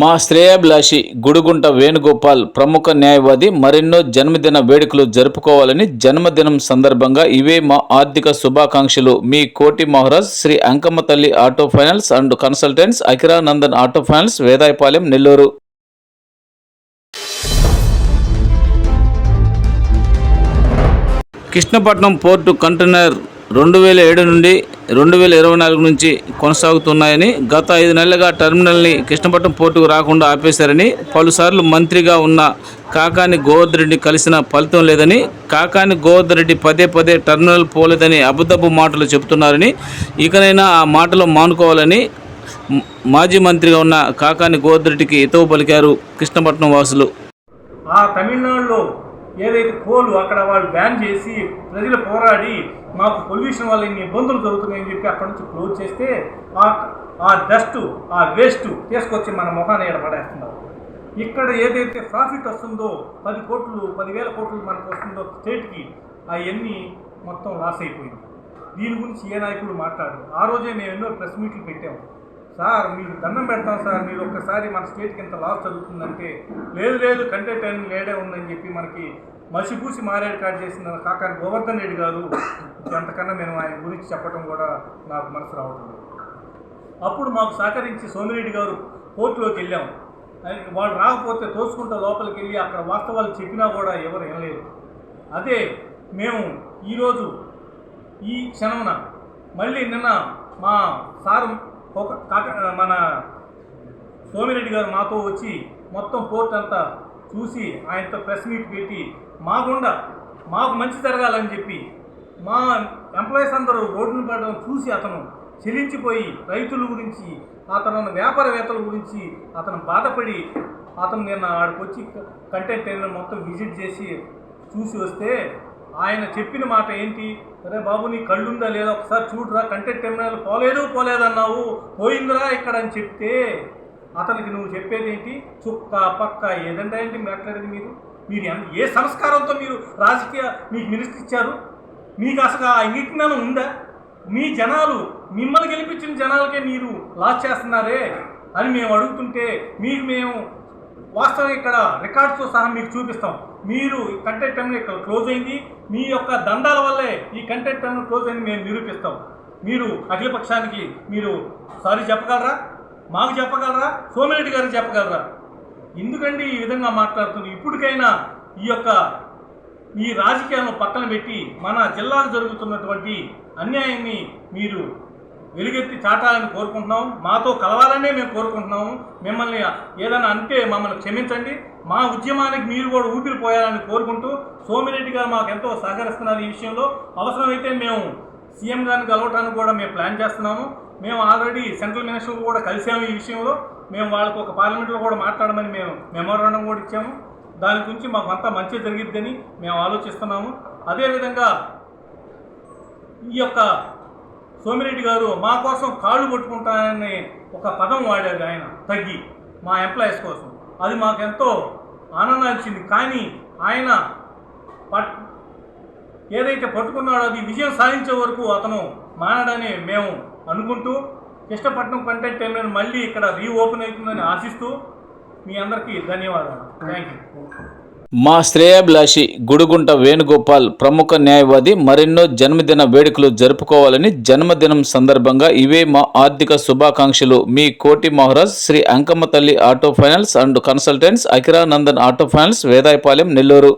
మా శ్రేయాభిలాషి గుడిగుంట వేణుగోపాల్ ప్రముఖ న్యాయవాది మరెన్నో జన్మదిన వేడుకలు జరుపుకోవాలని జన్మదినం సందర్భంగా ఇవే మా ఆర్థిక శుభాకాంక్షలు. మీ కోటి Maharaj Shri Ankamma Thalli auto finance and consultants Akiranandan auto finance Vedayapalem Nellore. Krishnapatnam port container రెండు వేల ఏడు నుండి రెండు వేల ఇరవై నాలుగు నుంచి కొనసాగుతున్నాయని గత ఐదు నెలలుగా టెర్మినల్ని కృష్ణపట్నం పోర్టుకు రాకుండా ఆపేశారని పలుసార్లు మంత్రిగా ఉన్న కాకాని గోవర్ధన్ రెడ్డి కలిసిన ఫలితం లేదని కాకాని గోవర్ధన్ రెడ్డి పదే పదే టెర్మినల్ పోలేదని అబద్ధపు మాటలు చెబుతున్నారని ఇకనైనా ఆ మాటలు మానుకోవాలని మాజీ మంత్రిగా ఉన్న కాకాని గోవర్ధన్ రెడ్డికి పలికారు కృష్ణపట్నం వాసులు. ఆ తమిళనాడులో ఏదైతే కోలు అక్కడ వాళ్ళు బ్యాన్ చేసి ప్రజలు పోరాడి మాకు పొల్యూషన్ వల్ల ఇన్ని ఇబ్బందులు జరుగుతున్నాయని చెప్పి అక్కడ నుంచి క్లోజ్ చేస్తే ఆ ఆ డస్ట్ ఆ వేస్ట్ తీసుకొచ్చి మన ముఖాన్ని ఈడ పడేస్తున్నారు. ఇక్కడ ఏదైతే ప్రాఫిట్ వస్తుందో పది కోట్లు పదివేల కోట్లు మనకు వస్తుందో స్టేట్కి అవన్నీ మొత్తం లాస్ అయిపోయింది. దీని గురించి ఏ నాయకుడు మాట్లాడు ఆ రోజే మేము ఎన్నో ప్రెస్ మీట్లు పెట్టాము. సార్ మీరు దండం పెడతాం సార్ మీరు ఒక్కసారి మన స్టేట్కి ఇంత లాస్ జరుగుతుందంటే లేదు లేదు కంటెంట్ అని లేడే ఉందని చెప్పి మనకి మసిపూసి మారేడు కార్డు చేసిన కాకాని గోవర్ధన్ రెడ్డి గారు అంతకన్నా మేము ఆయన గురించి చెప్పడం కూడా నాకు మనసు రావడం లేదు అప్పుడు మాకు సహకరించి సోమిరెడ్డి గారు కోర్టులోకి వెళ్ళాం. ఆయన- వాళ్ళు రాకపోతే తోసుకుంటూ లోపలికి వెళ్ళి అక్కడ వాస్తవాలు చెప్పినా కూడా ఎవరు వినలేదు. అదే మేము ఈరోజు ఈ క్షణమున మళ్ళీ నిన్న మా సారు ఒక కాక మన సోమిరెడ్డి గారు మాతో వచ్చి మొత్తం పోర్ట్ అంతా చూసి ఆయనతో ప్రెస్ మీట్ పెట్టి మాకుండా మాకు మంచి జరగాలని చెప్పి మా ఎంప్లాయీస్ అందరూ రోడ్డును పడడం చూసి అతను చెలించిపోయి రైతుల గురించి అతను వ్యాపారవేత్తల గురించి అతను బాధపడి అతను నిన్న ఆడికి వచ్చి కంటెంట్ మొత్తం విజిట్ చేసి చూసి వస్తే ఆయన చెప్పిన మాట ఏంటి? అరే బాబు నీ కళ్ళుందా లేదా? ఒకసారి చూడరా కంటెంట్ టెర్మినల్ పోలేదు పోలేదన్నావు. పోయిందిరా ఇక్కడ అని చెప్తే అతనికి నువ్వు చెప్పేది ఏంటి? చుక్క పక్క ఏదంటే ఏంటి మాట్లాడేది మీరు? మీరు ఏ సంస్కారంతో మీరు రాజకీయ మీకు మినిస్టర్ ఇచ్చారు? మీకు అసలు ఆ ఇంగిజ్ఞానం ఉందా? మీ జనాలు మిమ్మల్ని గెలిపించిన జనాలకే మీరు లాస్ చేస్తున్నారే అని మేము అడుగుతుంటే మీకు మేము వాస్తవం ఇక్కడ రికార్డ్స్తో సహా మీకు చూపిస్తాం. మీరు ఈ కంటెంట్ టర్మ్ ఇక్కడ క్లోజ్ అయింది. మీ యొక్క దండాల వల్లే ఈ కంటెంట్ టర్మ్ క్లోజ్ అయింది మేము నిరూపిస్తాం. మీరు అఖిలపక్షానికి మీరు సారీ చెప్పగలరా? మాకు చెప్పగలరా? సోమిరెడ్డి గారికి చెప్పగలరా? ఎందుకండి ఈ విధంగా మాట్లాడుతుంది ఇప్పటికైనా ఈ యొక్క ఈ రాజకీయాలను పక్కన పెట్టి మన జిల్లాకు జరుగుతున్నటువంటి అన్యాయాన్ని మీరు వెలుగెత్తి చాటాలని కోరుకుంటున్నాం. మాతో కలవాలనే మేము కోరుకుంటున్నాము. మిమ్మల్ని ఏదైనా అంటే మమ్మల్ని క్షమించండి. మా ఉద్యమానికి మీరు కూడా ఊపిరి పోయాలని కోరుకుంటూ సోమిరెడ్డి గారు మాకు ఎంతో సహకరిస్తున్నారు ఈ విషయంలో. అవసరమైతే మేము సీఎం గారిని కలవటానికి కూడా మేము ప్లాన్ చేస్తున్నాము. మేము ఆల్రెడీ సెంట్రల్ మినిస్టర్ కూడా కలిసాము ఈ విషయంలో. మేము వాళ్ళకు ఒక పార్లమెంట్లో కూడా మాట్లాడమని మేము మెమోరాండం కూడా ఇచ్చాము. దాని గురించి మాకు అంతా మంచి జరిగిద్దని మేము ఆలోచిస్తున్నాము. అదేవిధంగా ఈ యొక్క సోమిరెడ్డి గారు మా కోసం కాళ్ళు కొట్టుకుంటానని ఒక పదం వాడారు ఆయన తగ్గి మా ఎంప్లాయీస్ కోసం. అది మాకెంతో ఆనందాన్ని ఇచ్చింది. కానీ ఆయన పట్ ఏదైతే పట్టుకున్నాడో అది విజయం సాధించే వరకు అతను మానడని మేము అనుకుంటూ కృష్ణపట్నం కంటెంట్ టైంలో మళ్ళీ ఇక్కడ రీఓపెన్ అవుతుందని ఆశిస్తూ మీ అందరికీ ధన్యవాదాలు. థ్యాంక్ యూ మా శ్రేయాభిలాషి గుడిగుంట వేణుగోపాల్ ప్రముఖ న్యాయవాది మరెన్నో జన్మదిన వేడుకలు జరుపుకోవాలని జన్మదినం సందర్భంగా ఇవే మా ఆర్థిక శుభాకాంక్షలు. మీ కోటి Maharaj Shri Ankamma Thalli auto finance and consultants Akiranandan auto finance Vedayapalem Nellore.